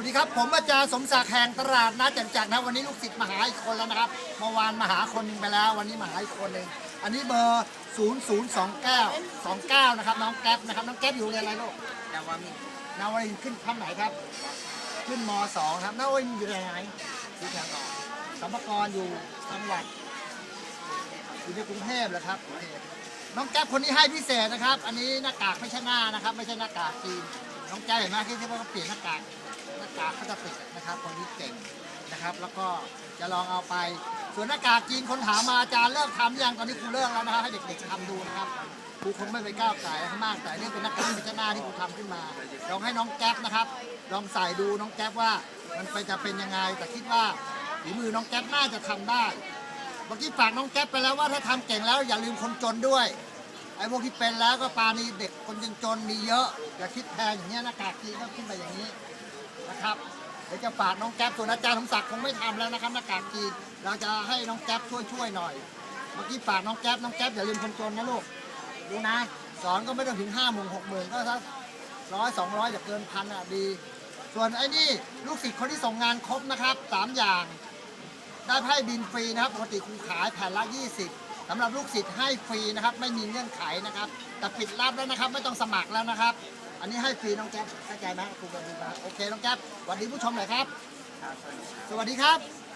วัสดีครับ ผมอาจารย์สมศักดิ์แห่งตลาดนัดจตุจักรนะวันนี้ลูกศิษย์มาหาอีกคนแล้วนะครับเมื่อวานมาหาคนหนึงไปแล้ว วันนี้มาหาอีกคนหนึ่งอันนี้เบอร์ 0029 29 นะครับ น้องแก๊ปนะครับน้องแก๊ปอยู่เรียนอะไรลูกนาวามินนาวรินทร์ขึ้นชั้นไหนครับ ขึ้นม 2 ครับนาวรินทร์อยู่ไหนที่ทางออกสัมภากรอยู่จังหวัดอยู่ในกรุงเทพเหรอครับโอเคน้องแก๊ปคนนี้ให้พิเศษนะครับ อันนี้หน้ากากไม่ใช่หน้านะครับ ไม่ใช่หน้ากากจีน น้องแก๊ปเห็นไหมที่ที่ว่าเขาเปลี่ยนหน้ากากหน้ากากเขาจะติดนะครับคนนี้เก่งนะครับ แล้วก็จะลองเอาไป ส่วนหน้ากากจีนคนถามมาอาจารย์เลิกทำยังตอนนี้ครูเลิกแล้วนะครับให้เด็กๆทำดูนะครับครูคงไม่ไปก้าวไก่มากแต่นี่เป็นหน้ากากไม่ใช่หน้าที่ครูทำขึ้นมาลองให้น้องแก๊ปนะครับ ลองใส่ดูน้องแก๊ปว่ามันไปจะเป็นยังไง แต่คิดว่าฝีมือน้องแก๊ปน่าจะทำได้เมื่อกี้ฝากน้องแก๊ปไปแล้วว่าถ้าทำเก่งแล้วอย่าลืมคนจนด้วย ไอ้พวกที่เป็นแล้วก็ปานีเด็กคนจนๆมีเยอะอย่าคิดแพงอย่างเงี้ยหน้ากากจีนก็ขึ้นไปอย่างนี้นะครับเดี๋ยวจะฝากน้องแก๊ปส่วนอาจารย์สมศักดิ์คงไม่ทำแล้วนะครับหน้ากากจีนเราจะให้น้องแก๊ปช่วยๆหน่อย เมื่อกี้ฝากน้องแก๊ปน้องแก๊ปอย่าลืมคนจนนะลูกดูนะสอนก็ไม่ต้องถึงห้าหมื่นหกหมื่นก็สักร้อยสองร้อยจะเกินพันอะดี ส่วนไอ้นี่ลูกศิษย์คนที่ส่งงานครบนะครับสามอย่าง ได้ไพ่บินฟรีนะครับปกติครูขายแผ่นละ20สำหรับลูกศิษย์ให้ฟรีนะครับ ไม่มีเงื่อนไขนะครับ แต่ปิดรับแล้วนะครับ ไม่ต้องสมัครแล้วนะครับ อันนี้ให้ฟรีน้องแจ๊บเข้าใจไหมครูกันดูมาโอเคน้องแจ๊บสวัสดีผู้ชมหน่อยครับครับสวัสดีครับสวัสดีครับ